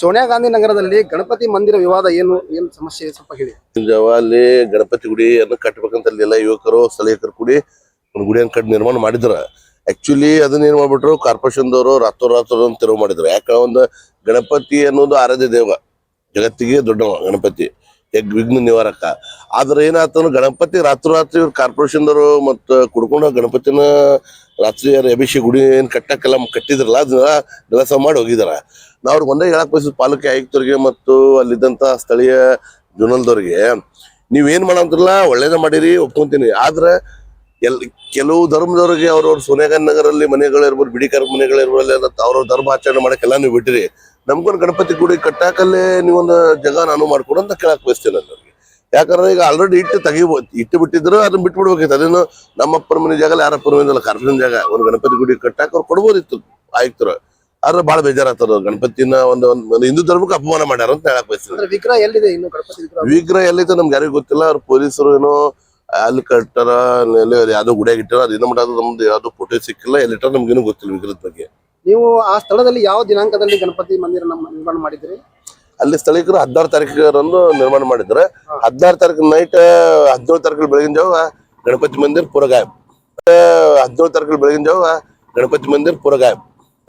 ಸೋನಿಯಾ ಗಾಂಧಿ ನಗರದಲ್ಲಿ ಗಣಪತಿ ಮಂದಿರ ವಿವಾದ ಏನು ಏನು ಸಮಸ್ಯೆ? ಸ್ವಲ್ಪ ಹೇಳಿ. ಅಲ್ಲಿ ಗಣಪತಿ ಗುಡಿಯನ್ನು ಕಟ್ಟಬೇಕಂತ ಎಲ್ಲ ಯುವಕರು ಸ್ಥಳೀಯರು ಕೂಡಿ ಒಂದು ಗುಡಿಯನ್ನು ಕಟ್ಟಿ ನಿರ್ಮಾಣ ಮಾಡಿದ್ರ. ಆಕ್ಚುಲಿ ಅದನ್ನ ಏನ್ ಮಾಡ್ಬಿಟ್ರು ಕಾರ್ಪೊರೇಷನ್ದವರು ರಾತ್ರೋರಾತ್ರಿ ತೆರವು ಮಾಡಿದ್ರು. ಯಾಕಂದ್ರೆ ಒಂದು ಗಣಪತಿ ಅನ್ನೋದು ಆರಾಧ್ಯ ದೇವ. ಜಗತ್ತಿಗೆ ದೊಡ್ಡವ ಗಣಪತಿ. ವಿಘ್ನ ನಿವಾರಕ ಆದ್ರೆ ಏನಾಯ್ತು ಗಣಪತಿ ರಾತ್ರೋರಾತ್ರಿ ಕಾರ್ಪೊರೇಷನ್ ಕಾರ್ಪೊರೇಷನ್ದವರು ಮತ್ತು ಕುಡ್ಕೊಂಡು ಗಣಪತಿನ ರಾತ್ರಿ ಅಭಿಷೇಕ ಗುಡಿ ಏನ್ ಕಟ್ಟಕ್ಕೆಲ್ಲ ಕಟ್ಟಿದ್ರಲ್ಲ ಅದನ್ನ ಕೆಲಸ ಮಾಡಿ ಹೋಗಿದಾರ. ನಾವು ಅವ್ರಿಗೆ ಒಂದೇ ಹೇಳಕ್ ಬಯಸಿದ್ ಪಾಲಿಕೆ ಆಯುಕ್ತರಿಗೆ ಮತ್ತು ಅಲ್ಲಿದ್ದಂತ ಸ್ಥಳೀಯ ಜೋನಲ್ದವ್ರಿಗೆ ನೀವೇನ್ ಮಾಡಂತಿರಲ್ಲ ಒಳ್ಳೇದ ಮಾಡಿರಿ, ಒಪ್ಕೊಂತೀನಿ. ಆದ್ರೆ ಎಲ್, ಕೆಲವು ಧರ್ಮದವ್ರಿಗೆ ಅವ್ರವ್ರ ಸೋನಿಯಾಗಾಂಧಿ ನಗರಲ್ಲಿ ಮನೆಗಳಿರ್ಬೋದು ಬಿಡಿಕಾರ ಮನೆಗಳಿರ್ಬೋದು ಅವ್ರವ್ರ ಧರ್ಮ ಆಚರಣೆ ಮಾಡಕ್ಕೆಲ್ಲ ನೀವು ಬಿಟ್ಟಿರಿ. ನಮ್ಗೊಂದು ಗಣಪತಿ ಗುಡಿ ಕಟ್ಟಾಕಲ್ಲೇ ನೀವೊಂದು ಜಗ ನಾನು ಮಾಡ್ಕೊಡು ಅಂತ ಕೇಳಕ್ ಬಯಸ್ತೇನೆ ಯಾಕಂದ್ರೆ ಈಗ ಆಲ್ರೆಡಿ ಇಟ್ಟು ತೆಗಿಬೋದು ಇಟ್ಟು ಬಿಟ್ಟಿದ್ರು ಅದನ್ನ ಬಿಟ್ಬಿಡ್ಬೇಕಿತ್ತು. ಅದೇನು ನಮ್ಮಪ್ಪನ ಮನೆ ಜಾಗ ಯಾರಪ್ಪನ ಮನೆ ಅಲ್ಲ ಕಾರ್ಪೊರೇಷನ್ ಜಾಗ. ಒಂದು ಗಣಪತಿ ಗುಡಿ ಕಟ್ಟಾಕ ಅವ್ರು ಕೊಡ್ಬೋದಿತ್ತು ಆಯುಕ್ತರು. ಆದ್ರೆ ಬಹಳ ಬೇಜಾರಾಗ್ತದ ಗಣಪತಿನ ಒಂದು ಒಂದು ಹಿಂದೂ ಧರ್ಮಕ್ಕೆ ಅಪಮಾನ ಮಾಡ್ಯಾರ ಅಂತ ಹೇಳಕ್ ಬಯಸ್ತೀನಿ. ಅಂದ್ರೆ ವಿಗ್ರಹ ಎಲ್ಲಿದೆ ಇನ್ನು ಗಣಪತಿ ವಿಗ್ರಹ? ಎಲ್ಲೈತೆ ನಮ್ಗೆ ಯಾರಿಗೂ ಗೊತ್ತಿಲ್ಲ. ಅವ್ರ ಪೊಲೀಸರು ಏನೋ ಅಲ್ಲಿ ಕಟ್ಟಾರ ಯಾವ್ದೋ ಗುಡಿಯಾಗ ಇಟ್ಟಾರ ಅದೇನೋ ಮಾಡೋದು ನಮ್ದು ಯಾವ್ದು ಫೋಟೋ ಸಿಕ್ಕಿಲ್ಲ. ಎಲ್ಲಿಟ್ಟಾರ ನಮ್ಗೇನು ಗೊತ್ತಿಲ್ಲ ವಿಗ್ರಹದ ಬಗ್ಗೆ. ನೀವು ಆ ಸ್ಥಳದಲ್ಲಿ ಯಾವ ದಿನಾಂಕದಲ್ಲಿ ಗಣಪತಿ ಮಂದಿರ ನಿರ್ಮಾಣ ಮಾಡಿದ್ರಿ? ಅಲ್ಲಿ ಸ್ಥಳೀಯರು ಹದಿನಾರು ತಾರೀಕರಂದು ನಿರ್ಮಾಣ ಮಾಡಿದ್ರೆ ಹದಿನಾರು ತಾರೀಕು ನೈಟ್ ಹದಿನೇಳು ತಾರೀಕು ಬೆಳಗಿನ ಜಾವ ಗಣಪತಿ ಮಂದಿರ ಪುರಗಾಯ್ ಗಾಯಬ್. ಹದಿನೇಳು ತಾರೀಕು ಬೆಳಗಿನ ಜಾವ ಗಣಪತಿ ಮಂದಿರ ಪುರಗಾಯ್ ಗಾಯಬ್.